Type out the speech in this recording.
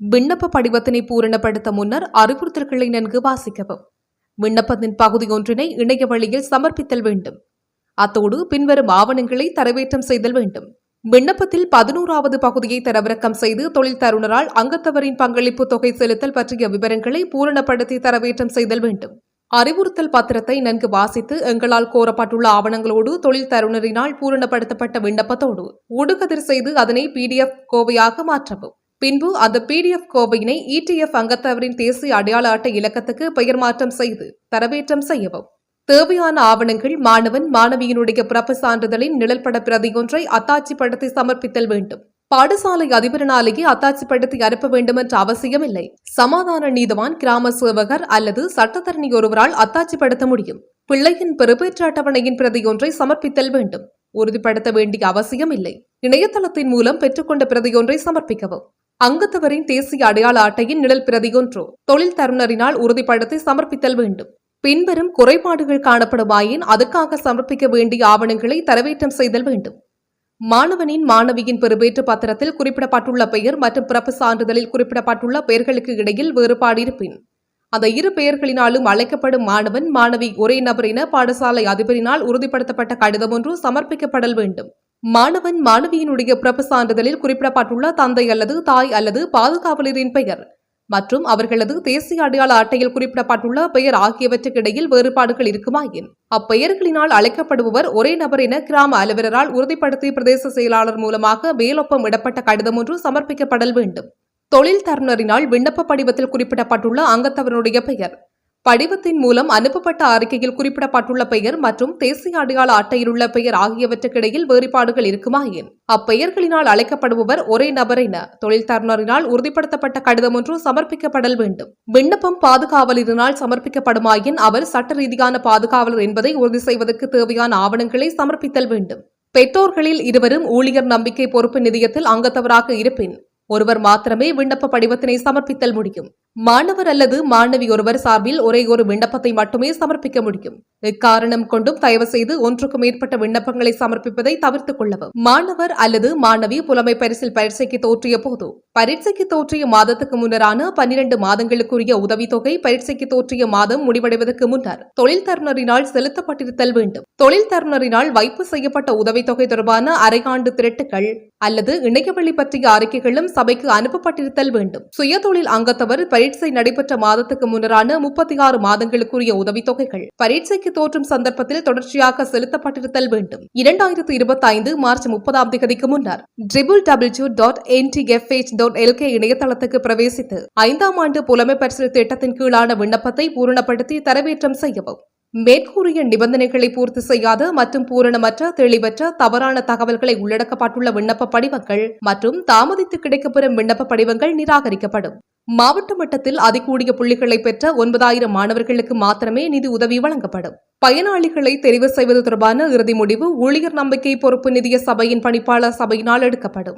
விண்ணப்ப படிவத்தினை பூரணப்படுத்த முன்னர் அறிவுறுத்தல்களை நன்கு வாசிக்கவும். விண்ணப்பத்தின் பகுதி ஒன்றினை இணைய வழியில் சமர்ப்பித்தல் வேண்டும். அத்தோடு பின்வரும் ஆவணங்களை தரவேற்றம் செய்தல் வேண்டும். விண்ணப்பத்தில் பதினோராவது பகுதியை தரவிறக்கம் செய்து தொழில் தருணரால் அங்கத்தவரின் பங்களிப்பு தொகை செலுத்தல் பற்றிய விவரங்களை பூரணப்படுத்தி தரவேற்றம் செய்தல் வேண்டும். அறிவுறுத்தல் பத்திரத்தை நன்கு வாசித்து எங்களால் கோரப்பட்டுள்ள ஆவணங்களோடு தொழில் தருணரினால் பூரணப்படுத்தப்பட்ட விண்ணப்பத்தோடு ஊடுகதிர் செய்து அதனை பிடிஎஃப் கோவையாக மாற்றவும். பின்பு அந்த பிடிஎஃப் கோவையினை இடிஎஃப் அங்கத்தவரின் தேசிய அடையாள அட்டை இலக்கத்துக்கு பெயர் மாற்றம் செய்து தரவேற்றம் செய்யவும். தேவையான ஆவணங்கள் மாணவன் மாணவியினுடைய பிறப்பு சான்றிதழின் நிழல்பட பிரதி ஒன்றை அத்தாட்சிப்படுத்தி சமர்ப்பித்தல் வேண்டும். பாடசாலை அதிபரினாலேயே அத்தாட்சிப்படுத்தி அனுப்ப வேண்டும் என்ற அவசியமில்லை. சமாதான நீதவான் கிராம சேவகர் அல்லது சட்டத்தரணி ஒருவரால் அத்தாட்சிப்படுத்த முடியும். பிள்ளையின் பெறுபேற்ற அட்டவணையின் பிரதியொன்றை சமர்ப்பித்தல் வேண்டும். உறுதிப்படுத்த வேண்டிய அவசியம் இல்லை இணையதளத்தின் மூலம் பெற்றுக்கொண்ட பிரதியொன்றை சமர்ப்பிக்கவும். அங்கத்தவரின் தேசிய அடையாள அட்டையின் நிழல் பிரதியொன்று. தொழில் தருணரினால் உறுதிப்படுத்தி சமர்ப்பித்தல் வேண்டும். பின்வரும் குறைபாடுகள் காணப்படுமாயின் அதுக்காக சமர்ப்பிக்க வேண்டிய ஆவணங்களை தரவேற்றம் செய்தல் வேண்டும். மாணவனின் மாணவியின் பெறுபேற்று பத்திரத்தில் குறிப்பிடப்பட்டுள்ள பெயர் மற்றும் பிறப்பு சான்றிதழில் குறிப்பிடப்பட்டுள்ள பெயர்களுக்கு இடையில் வேறுபாடு இருப்பின். அந்த இரு பெயர்களினாலும் அழைக்கப்படும் மாணவன் மாணவி ஒரே நபர் என பாடசாலை அதிபரினால் உறுதிப்படுத்தப்பட்ட கடிதம் ஒன்று சமர்ப்பிக்கப்படல் வேண்டும். மாணவன் மாணவியினுடைய பிறப்பு சான்றிதழில் குறிப்பிடப்பட்டுள்ள தந்தை அல்லது தாய் அல்லது பாதுகாவலரின் பெயர் மற்றும் அவர்களது தேசிய அடையாள அட்டையில் குறிப்பிடப்பட்டுள்ள பெயர் ஆகியவற்றுக்கு இடையில் வேறுபாடுகள் இருக்குமாயின் அப்பெயர்களினால் அழைக்கப்படுபவர் ஒரே நபர் என கிராம அலுவலரால் உறுதிப்படுத்தி பிரதேச செயலாளர் மூலமாக மேலொப்பம் இடப்பட்ட கடிதம் ஒன்று சமர்ப்பிக்கப்படல் வேண்டும். தொழில் தருணரினால் விண்ணப்ப படிவத்தில் குறிப்பிடப்பட்டுள்ள அங்கத்தவருடைய பெயர் படிவத்தின் மூலம் அனுப்பப்பட்ட அறிக்கையில் குறிப்பிடப்பட்டுள்ள பெயர் மற்றும் தேசிய அடையாள அட்டையில் உள்ள பெயர் ஆகியவற்றுக்கிடையில் வேறுபாடுகள் இருக்குமாயின் அப்பெயர்களினால் அழைக்கப்படுபவர் ஒரே நபர் என தொழில் தருணரினால் உறுதிப்படுத்தப்பட்ட கடிதம் ஒன்று சமர்ப்பிக்கப்படல் வேண்டும். விண்ணப்பம் பாதுகாவலரினால் சமர்ப்பிக்கப்படுமாயின் அவர் சட்ட ரீதியான பாதுகாவலர் என்பதை உறுதி செய்வதற்கு தேவையான ஆவணங்களை சமர்ப்பித்தல் வேண்டும். பெற்றோர்களில் இருவரும் ஊழியர் நம்பிக்கை பொறுப்பு நிதியத்தில் அங்கத்தவராக இருப்பின் ஒருவர் மாத்திரமே விண்ணப்ப படிவத்தினை சமர்ப்பித்தல் முடியும். மாணவர் அல்லது மாணவி ஒருவர் சார்பில் ஒரே ஒரு விண்ணப்பத்தை மட்டுமே சமர்ப்பிக்க முடியும். இக்காரணம் கொண்டும் தயவு செய்து ஒன்றுக்கு மேற்பட்ட விண்ணப்பங்களை சமர்ப்பிப்பதை தவிர்த்துக் கொள்ளவும். மாணவர் அல்லது மாணவி புலமை பரிசில் பரீட்சைக்கு தோற்றிய போது பரீட்சைக்கு தோற்றிய மாதத்துக்கு முன்னரான பன்னிரண்டு மாதங்களுக்குரிய உதவித்தொகை பரீட்சைக்கு தோற்றிய மாதம் முடிவடைவதற்கு முன்னர் தொழில் தருணரினால் செலுத்தப்பட்டிருத்தல் வேண்டும். தொழில் தருணரினால் வைப்பு செய்யப்பட்ட உதவித்தொகை தொடர்பான அரையாண்டு திரட்டுகள் அல்லது இணையவழி பற்றிய அறிக்கைகளும் சபைக்கு அனுப்பப்பட்டிருத்தல் வேண்டும். சுயதொழில் அங்கத்தவர் பரீட்சை நடைபெற்ற மாதத்துக்கு முன்னரான முப்பத்தி ஆறு மாதங்களுக்குரிய உதவித்தொகைகள். பரீட்சைக்கு தோற்றும் சந்தர்ப்பத்தில் தொடர்ச்சியாக செலுத்தப்பட்டிருத்தல் வேண்டும். இரண்டாயிரத்து இருபத்தி ஐந்து மார்ச் முப்பதாம் தேதிக்கு முன்னர் triple W dot NTFH dot LK இணையதளத்துக்கு பிரவேசித்து ஐந்தாம் ஆண்டு புலமை பரிசில் திட்டத்தின் கீழான விண்ணப்பத்தை பூரணப்படுத்தி தரவேற்றம் செய்யவும். மேற்கூறிய நிபந்தனைகளை பூர்த்தி செய்யாத மற்றும் பூரணமற்ற தெளிவற்ற தவறான தகவல்களை உள்ளடக்கப்பட்டுள்ள விண்ணப்ப படிவங்கள் மற்றும் தாமதித்து கிடைக்கப்பெறும் விண்ணப்ப படிவங்கள் நிராகரிக்கப்படும். மாவட்ட மட்டத்தில் அதிகூடிய புள்ளிகளை பெற்ற ஒன்பதாயிரம் மாணவர்களுக்கு மாத்திரமே நிதி உதவி வழங்கப்படும். பயனாளிகளை தெரிவு செய்வது தொடர்பான இறுதி முடிவு ஊழியர் நம்பிக்கை பொறுப்பு நிதிய சபையின் பணிப்பாளர் சபையினால் எடுக்கப்படும்.